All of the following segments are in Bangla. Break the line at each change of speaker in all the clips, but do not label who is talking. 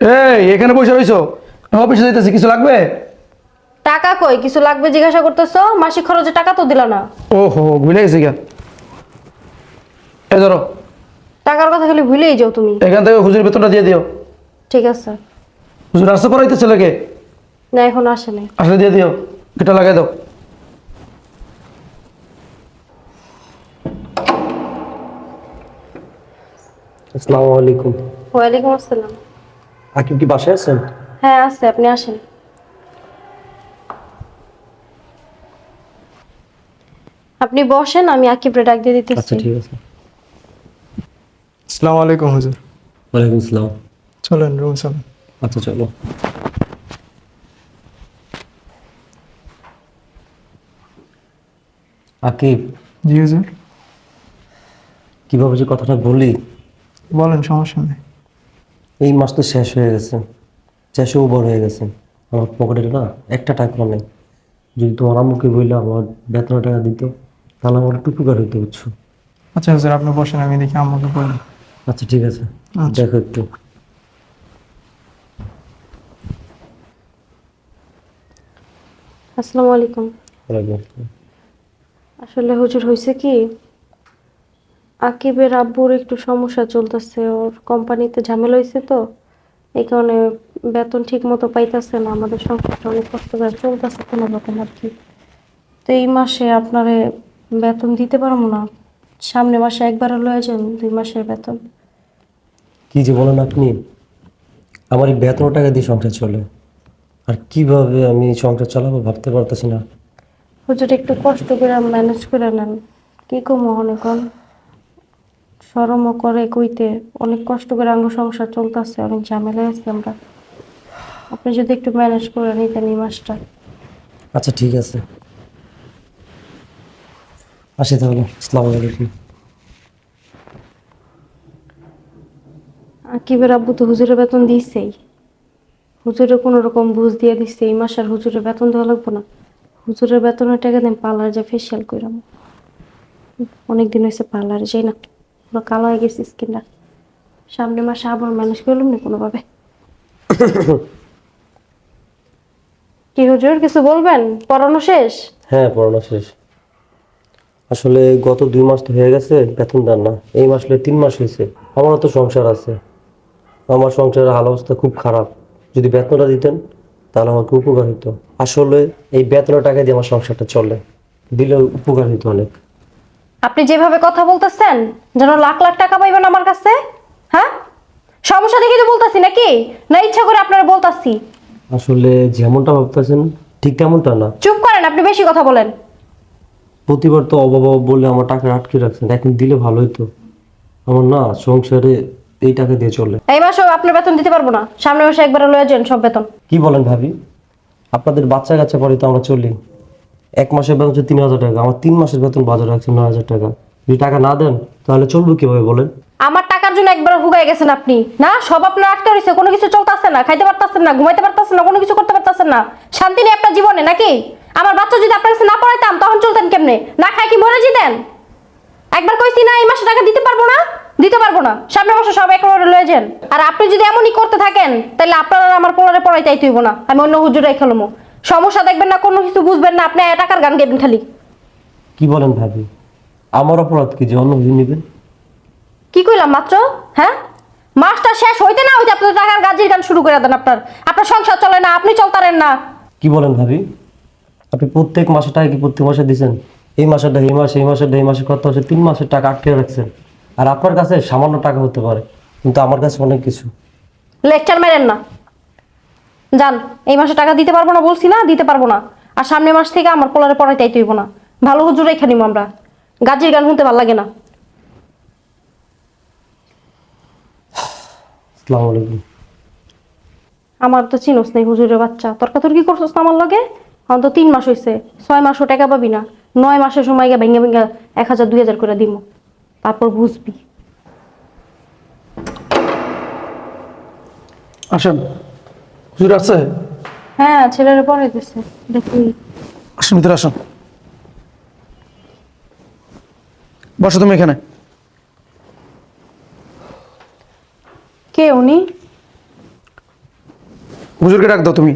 এই এখানে বসে রইছো? অফিসে যাইতেছি কিছু লাগবে?
টাকা কই? কিছু লাগবে জিজ্ঞাসা করতেছো? মাসিক খরচে টাকা তো দিলা না।
ওহো ভুলে গেছি গা। এ ধরো।
টাকার কথা খালি ভুলেই যাও তুমি।
এখান থেকে হুজুর বেতনটা দিয়ে দিও।
ঠিক আছে।
হুজুর আসতে পড়াইতে ছেলেকে
না এখন আসে নাই।
আসলে দিয়ে দিও। এটা লাগাই দাও।
আসসালামু আলাইকুম।
ওয়ালাইকুম আসসালাম।
আকিব কি বাসায় আছেন?
হ্যাঁ আছে আপনি আসেন। আপনি বসেন আমি আকিবরে ডাক দিয়ে দিতেছি।
আচ্ছা ঠিক আছে।
আসসালামু আলাইকুম হুজুর।
ওয়ালাইকুম আসসালাম।
চলেন রুম চলেন।
আচ্ছা চলো। আকিব।
জি হুজুর।
কীভাবে যে কথাটা বলি
বলেন সমস্যা নেই।
এই মাস তো শেষ হয়ে গেছে। শেষেও বড় হয়ে গেছে। আমার পকেটে না একটা টাকা নেই। যদি তোমার আম্মুকে বললে আমার বেতন টাকা দিত তাহলে আমার একটু উপকার হইতে বুঝছ?
আচ্ছা হুজুর আপনি বসেন আমি দেখি আম্মাকে বলি।
আচ্ছা ঠিক আছে।
আচ্ছা।
দেখো একটু।
আসসালামু আলাইকুম।
ওয়ালাইকুম আসসালাম।
আসলে হুজুর হয়েছে কি আকিবের আব্বুর একটু সমস্যা চলতেছে ওর কোম্পানিতে ঝামেলা হয়েছে তো এই কারণে বেতন ঠিক মতো পাইতেছে না আমাদের সংসারটা অনেক কষ্ট করে চলতেছে কোনো রকম আর কি। তো এই মাসে আপনারে বেতন দিতে পারব না সামনে মাসে একবার লয়ে যান দুই মাসের বেতন।
কি যে বলেন আপনি আমার এই বেতন টাকা দিয়ে সংসার চলে আর কীভাবে আমি সংসার চালাবো ভাবতে পারতেছি না।
হুজুর একটু কষ্ট করে ম্যানেজ করে নেন কি কমো অনেক সরমও করে কইতে। অনেক কষ্ট করে আঙ্গ সংসার চলতেছে অনেক ঝামেলা আছে আমরা। আপনি যদি একটু ম্যানেজ করে নিতেন এই মাসটা।
আচ্ছা ঠিক আছে। আসি তাহলে। আসসালামু আলাইকুম।
আকিবের আব্বু তো হুজুরের বেতন দিছেই। হুজুরে কোনো রকম বুঝ দিয়ে দিচ্ছে এই মাস আর হুজুরের বেতন দেওয়া লাগবো না। হুজুরের বেতনের টাকা দেন পার্লার যা ফেসিয়াল কইরাম। অনেক দিন হয়েছে পার্লারে যাই না। পুরো কালো হয়ে গেছে স্কিনটা সামনে মাসে আবার ম্যানেজ করলাম না কোনোভাবে? কি হুজুর কিছু বলবেন? পড়ানো শেষ?
হ্যাঁ পড়ানো শেষ। আসলে গত দুই মাস তো হয়ে গেছে বেতন দেন না। এই মাস হলে তিন মাস হয়েছে। আমারও তো সংসার আছে। আমার সংসারের হাল অবস্থা খুব খারাপ। যদি বেতনটা দিতেন তাহলে আমাকে উপকার হতো আসলে এই বেতনের টাকা দিয়ে আমার সংসারটা চলে। দিলে উপকার হতো অনেক।
আপনি যেভাবে কথা বলতেছেন যেন লাখ লাখ টাকা পাইবেন আমার কাছে হ্যাঁ? সমস্যা দেখে তো বলতাছি নাকি? না ইচ্ছা করে আপনারা বলতাছি।
আসলে যেমনটা ভাবতেছেন ঠিক তেমনটা না।
চুপ করেন আপনি বেশি কথা বলেন।
প্রতিবার তো অভাব অভাব বললে আমার টাকা আটকে রাখছেন এখন দিলে ভালো হতো আমার না সংসারে এই টাকা দিয়ে চলে।
এই মাসেও আপনার বেতন দিতে পারব না। সামনের মাসে একবার লয়ে যান সব বেতন।
কি বলেন ভাবি? আপনাদের বাচ্চা কাচ্চা পরে তো আমরা চলি। এক মাসের বেতন হচ্ছে তিন হাজার টাকা। আমার তিন মাসের বেতন বাজার রাখছে নয় হাজার টাকা। যদি টাকা না দেন, তাহলে চলবো কীভাবে বলেন?
আমার টাকার জন্য একবার হুগাই গেছেন আপনি। না, সব আপনার আটকে রয়েছে কোনো কিছু চলতেছে না, খাইতে পারতেছেন না, ঘুমাইতে পারতেছেন না, কোনো কিছু করতে পারতেছেন না। শান্তি নেই আপনার জীবনে নাকি? আমার বাচ্চা যদি আপনার কাছে না পড়াইতাম, তখন চলতেন কেমনে? না খাই কি মরে যেতেন? একবার কইছি না, এই মাসে টাকা দিতে পারব না, দিতে পারব না। সামনের মাসে সব একবারে লয়ে যান। আর আপনি যদি এমনই করতে থাকেন, তাহলে আপনারা আমার পোলারে পড়াইতে হইব না। আমি অন্য হুজুরাই খেলব সমস্যা দেখবেন না কোনো কিছু বুঝবেন না আপনি টাকার গান গাইবেন খালি।
কি বলেন ভাবি? আমার অপরাধ কি যে অন্য হুজুর নেবেন?
কি কইলাম মাত্র? হ্যাঁ? মাসটা শেষ হইতে না হইতে আপনার টাকার গাজির গান শুরু করে দেন আপনার। আপনার সংসার চলে না আপনি চলতারেন না।
কি বলেন ভাবি? আপনি প্রত্যেক মাসে টাকা কি প্রত্যেক মাসে দিচ্ছেন এই মাসের এই মাসে এই মাসের এই মাসে কত হচ্ছে তিন মাসের টাকা আটকে রাখছেন। আর আপনার কাছে সামান্য টাকা হতে পারে কিন্তু আমার কাছে অনেক কিছু।
লেকচার মেরেন না। যান এই মাসে টাকা দিতে পারব না বলছি না দিতে পারব না। আর সামনের মাস থেকে আমার পোলারে পড়াইতে আইতে হইব না। ভালো হুজুর এখানে আমরা। গাজির গান শুনতে ভালো লাগে না।
আসসালামু আলাইকুম।
আমার তো চিনোস নাই হুজুরের বাচ্চা। তর্কাতর্কি করছোস না আমার লগে? এখন তো তিন মাস হয়েছে ছয় মাসও টাকা পাবি না। নয় মাসের সময় গিয়ে ভেঙে ভেঙে এক হাজার দুই হাজার করে দিব তারপর বুঝবি।
আসেন। হুজুর আছে?
হ্যাঁ ছেলেরা দেখুন
আসেন ভিতরে আসেন। বসো তুমি এখানে।
কে উনি?
হুজুরকে ডাক দাও তুমি।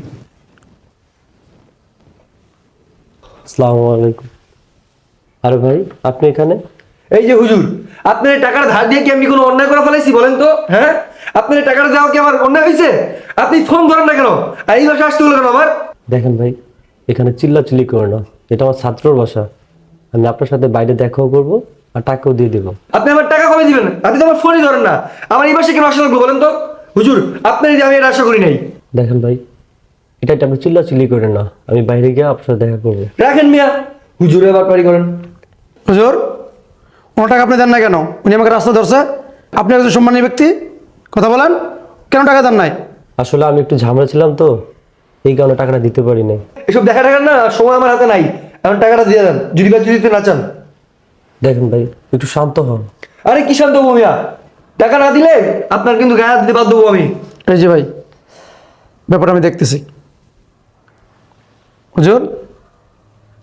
আসসালামু আলাইকুম। আরে ভাই আপনি এখানে?
এই যে হুজুর আপনার এই টাকার ধার দিয়ে কি আমি কোনো অন্যায় করে ফেলাইছি বলেন তো? হ্যাঁ? আপনার টাকাটা দেওয়া কি আমার অন্যায় হয়েছে? আপনি ফোন ধরেন না কেন? আর এই বাসা আসতে হলো কেন আমার?
দেখেন ভাই এখানে চিল্লাচিল্লি করে না। এটা আমার ছাত্রর বাসা। আমি আপনার সাথে বাইরে দেখাও করব আর টাকাও দিয়ে দেবো।
আপনি আমার টাকা কমে দিবেন? আপনি তো আমার ফোনই ধরেন না। আমার এই মাসে কেন আসা লাগবে বলেন তো? হুজুর আপনার যে আমি এটা আশা করি নাই।
দেখেন ভাই এটা এটা আপনি চিল্লাচিল্লি করেন না। আমি বাইরে গিয়ে আপনার সাথে দেখা করব।
রাখেন মিয়া। হুজুরে আবার পারি করেন।
হুজুর কোনো টাকা আপনি দেন না কেন? উনি আমাকে রাস্তা ধরছে। আপনি একজন সম্মানী ব্যক্তি। কথা বলেন। কেন টাকা দেন নাই?
আসলে আমি একটু ঝামেলা ছিলাম তো এই কারণে টাকাটা দিতে পারি নাই।
এসব দেখা টাকার না সময় আমার হাতে নাই। এখন টাকাটা দিয়ে দেন যদি বা যদি দিতে না চান।
দেখেন ভাই একটু শান্ত হন।
আরে কি শান্ত হব মিয়া? টাকা না দিলে আপনার কিন্তু গায়ে হাত দিতে বাধ্য হব আমি।
এই যে ভাই ব্যাপারটা আমি দেখতেছি। হুজুর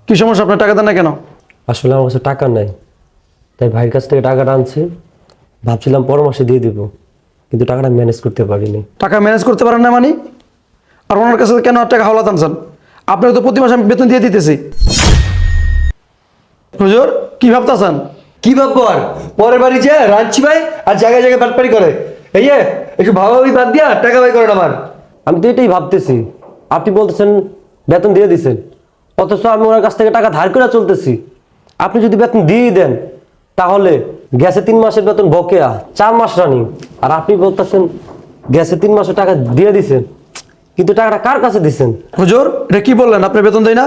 কি সমস্যা? আপনার টাকা দেন না কেন?
আসলে আমার কাছে টাকা নাই। তাই ভাইয়ের কাছ থেকে টাকাটা আনছি। ভাবছিলাম পর মাসে দিয়ে দিব। কিন্তু টাকাটা ম্যানেজ করতে পারিনি।
টাকা ম্যানেজ করতে পারেন না মানে? আর ওনার কাছে কেন আর টাকা হাওলাত আনছেন? আপনার তো প্রতি মাসে আমি বেতন দিয়ে দিতেছি। হুজুর কি ভাবতেছেন?
কি ভাববো আর পরের বাড়ি যে রাঁধছি ভাই আর জায়গায় জায়গায় বাটপারি করে। এই যে একটু ভাবাভাবি বাদ দিয়া টাকা ভাই করেন আমার।
আমি তো এটাই ভাবতেছি। আপনি বলতেছেন বেতন দিয়ে দিছেন। অথচ আমি ওনার কাছ থেকে টাকা ধার করে চলতেছি। আপনি যদি বেতন দিয়ে দেন তাহলে গ্যাসে তিন মাসের বেতন বকেয়া চার মাস রানিং আর আপনি বলতেছেন গ্যাসে তিন মাসের টাকা দিয়ে দিছেন কিন্তু টাকাটা কার কাছে দিছেন?
হুজুর এটা কি বললেন? আপনি বেতন দেয় না?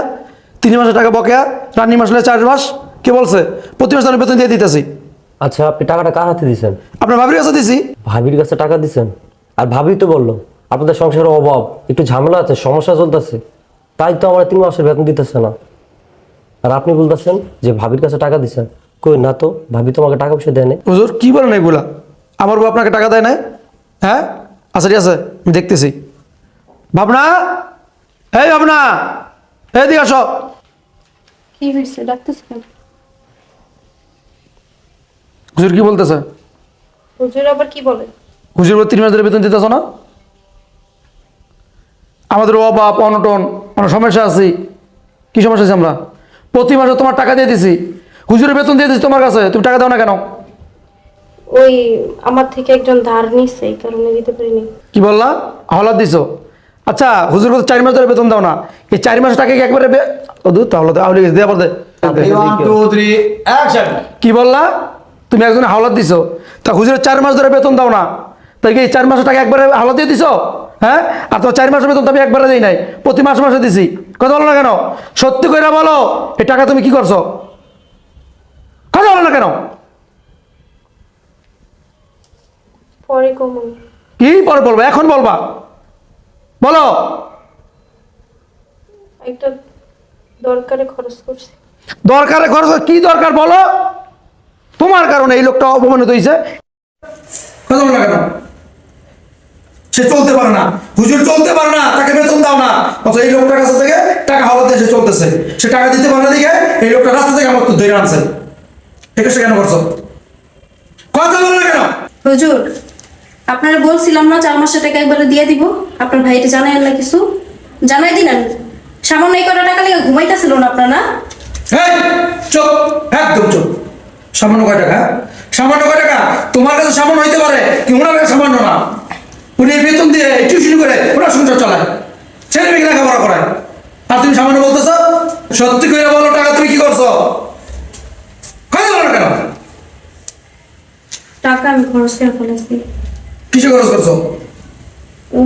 তিন মাসের টাকা বকেয়া রান্নি মাস হলে চার মাস? কে বলছে? প্রতি মাসে আমি বেতন দিয়ে দিতেছি।
আচ্ছা আপনি টাকাটা কার হাতে দিছেন?
আপনার ভাবির কাছে দিছি।
ভাবির কাছে টাকা দিছেন? আর ভাবি তো বলল আপনাদের সংসারের অভাব একটু ঝামেলা আছে সমস্যা চলতেছে। তাই তো আমার তিন মাসের বেতন দিতেছে না। আর আপনি বলতেছেন যে ভাবির কাছে টাকা দিছেন কই না তো ভাবি তোমাকে টাকা পয়সা দেয় নাই।
হুজুর কি বলেন এগুলা? আমার বউ আপনাকে টাকা দেয় নাই? হ্যাঁ? আচ্ছা ঠিক আছে আমি দেখতেছি। ভাবনা? এই ভাবনা! এই দিকে আসো।
কি হয়েছে? ডাকতেছি কেন?
হুজুর কি বলতেছে?
হুজুর আবার কি বলে?
হুজুর বলে তিন মাস ধরে বেতন দিতেছ না? আমাদের অভাব অনটন অনেক সমস্যা আছি। কি সমস্যা আছে আমরা? প্রতি মাসে তোমার টাকা দিয়ে দিছি। হুজুরের বেতন দিয়ে দিছি তোমার কাছে তুমি টাকা দাও না কেন?
ওই আমার থেকে একজন ধার নিচ্ছে এই কারণে দিতে পারিনি।
কি বললা? হলাদ দিছো? আচ্ছা হুজুর বলতে চার মাস ধরে বেতন দাও না। এই চার মাস টাকা কি একবারে দূর তাহলে তো আউলে গেছে দেওয়া দে। কি বললা? তুমি একজন হাওলাত দিছো। তা হুজুরের চার মাস ধরে বেতন দাও না। তাই কি চার মাসের টাকা একবারে হাওলাত দিয়ে দিছো? হ্যাঁ? আর তোমার চার মাসের বেতন তো আমি একবারে দিই নাই। প্রতি মাসে মাসে দিছি। কথা বলো না কেন? সত্যি করে বলো এই টাকা তুমি কি করছ? কথা বলো না কেন?
পরে কমন
কি পরে বলব? এখন বলবা। বলো।
একটা দরকারে খরচ করছি।
দরকারে খরচ কি দরকার বলো? তোমার কারণে এই লোকটা অপমানিত হয়েছে কথা বলো না কেন? সে চলতে পারে না। হুজুর চলতে পারে না তাকে বেতন দাও না। অথচ এই লোকটার কাছে থেকে টাকা হাওলাতে সে চলতেছে। সে টাকা দিতে পারে না দিকে এই লোকটা রাস্তা থেকে আমার তো ধরে আনছে। আছে কেন করছ? কথা বলো না কেন?
হুজুর আপনারা বলছিলাম না চার মাসের টাকা একবারে দিয়ে দিব। আপনার ভাইটা জানাই না কিছু? জানাই দিলেন। সামান্য এই কটা টাকা লেগে ঘুমাইতেছিল না আপনারা?
এই চুপ একদম চুপ। সামান্য কয় টাকা? সামান্য কয় টাকা? তোমার কাছে সামান্য হইতে পারে কি ওনার কাছে সামান্য না? উনি বেতন দিয়ে টিউশন করে ওনার সংসার চালায়। ছেলে মেয়েকে লেখাপড়া করায়। আর তুমি সামান্য বলতেছ সত্যি করে বলো টাকা তুমি কি করছ কথা বলো না কেন
টাকা আমি খরচ করে ফেলেছি।
কিসে খরচ করছ?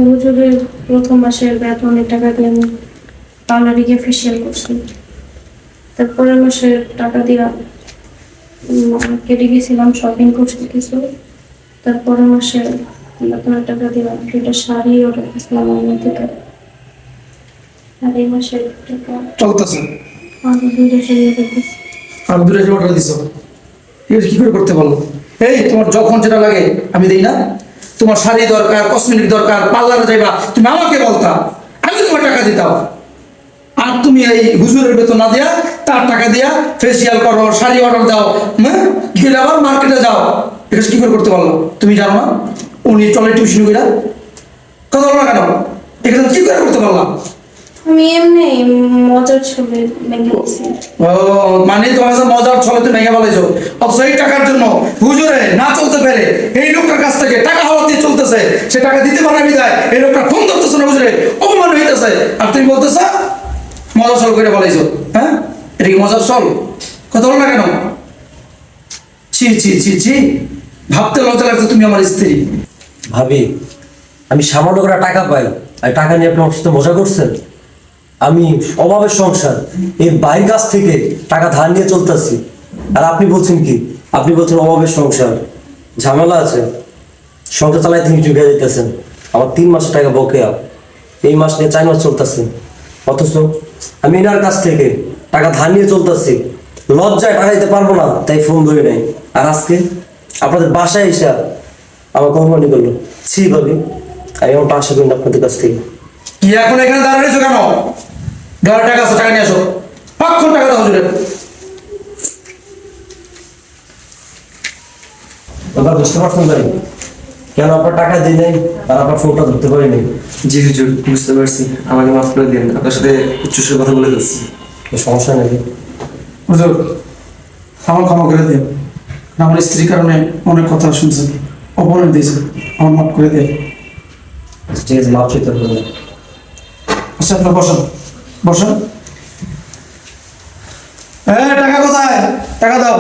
হুজুরের প্রথম মাসের বেতনের টাকা দিয়ে আমি পার্লারে গিয়ে ফেসিয়াল করছি। তারপরের মাসের টাকা দিয়া কেটে গেছিলাম শপিং করছি কিছু। তারপরের মাসে বেতনের টাকা দিলাম দুটা শাড়ি অর্ডার করেছিলাম থেকে। আর এই মাসের টাকা
চলতেছে।
আমি দুইটা শাড়ি অর্ডার করছি।
আর দূরে যে অর্ডার দিছো। এটা কি করে করতে পারল? এই, তোমার যখন যেটা লাগে, আমি দেই না। তোমার শাড়ি দরকার কসমেটিক দরকার পার্লারে যাইবা, তুমি আমাকে বলতা, আমি তোমার টাকা দিতাম। আর তুমি এই হুজুরের বেতন না দেয়া, তার টাকা দিয়া ফেসিয়াল করো, শাড়ি অর্ডার দাও হ্যাঁ? গেলে আবার মার্কেটে যাও। এটা কি করে করতে পারল? তুমি জানো না? উনি চলে টিউশন করে কথা বলো না কেন? এখানে কি করে করতে পারলাম?
আমি এমনি মজার ছবি দেখেছি
ও মানে তোমার কাছে মজার ভেঙে অথচ এই টাকার জন্য হুজুরে না চলতে পেরে এই লোকটার কাছ থেকে টাকা হাওয়া দিয়ে চলতেছে সে টাকা দিতে পারে বিদায়। এই লোকটা ফোন ধরতেছে না হুজুরে অপমান হইতেছে। আর তুমি বলতেছ মজার ছল করে ফেলাইছো হ্যাঁ? এটা কি মজার ছল? কথা বলো না কেন? ছি ছি ছি ছি। ভাবতে লজ্জা লাগছে তুমি আমার স্ত্রী।
ভাবি আমি সামান্য করে টাকা পাই আর টাকা নিয়ে আপনি আমার সাথে মজা করছেন? আমি অভাবের সংসার এই বাইর কাছ থেকে টাকা ধার নিয়ে চলতেছি। আর আপনি বলছেন কি? আপনি বলছেন অভাবের সংসার। ঝামেলা আছে। সংসার চালাই তিনি চুকে যেতেছেন আমার তিন মাসের টাকা বকেয়া। এই মাস নিয়ে চার মাস চলতেছে। অথচ আমি এনার কাছ থেকে টাকা ধার নিয়ে চলতেছি। লজ্জায় টাকা দিতে পারব না, তাই ফোন ধরে নেই। আর আজকে আপনাদের বাসায় এসে আমার কোম্পানি করল। ছি ভাবি, আমি আমার করি আপনাদের কাছ থেকে।
কি এখন এখানে দাঁড়িয়ে রয়েছো কেন? গাড়ি টাকা আছে টাকা নিয়ে আসো। পাক্ষণ টাকা দাও হুজুরে
এবার বুঝতে পারছেন ভাই? কেন আপনার টাকা দিই নাই আর আপনার ফোনটা ধরতে পারিনি
জি হুজুর বুঝতে পারছি। আমাকে মাফ করে দিন। আপনার সাথে উচ্চস্বরে কথা বলে ফেলছি
সমস্যা নেই।
হুজুর আমার ক্ষমা করে দিন। আমার স্ত্রীর কারণে অনেক কথা শুনছেন। অপমান দিয়েছে আমার মাফ করে দিন।
ঠিক আছে মাপ চাইতে।
আচ্ছা আপনার বসেন। বসেন হ্যাঁ টাকা কোথায়? টাকা দাও।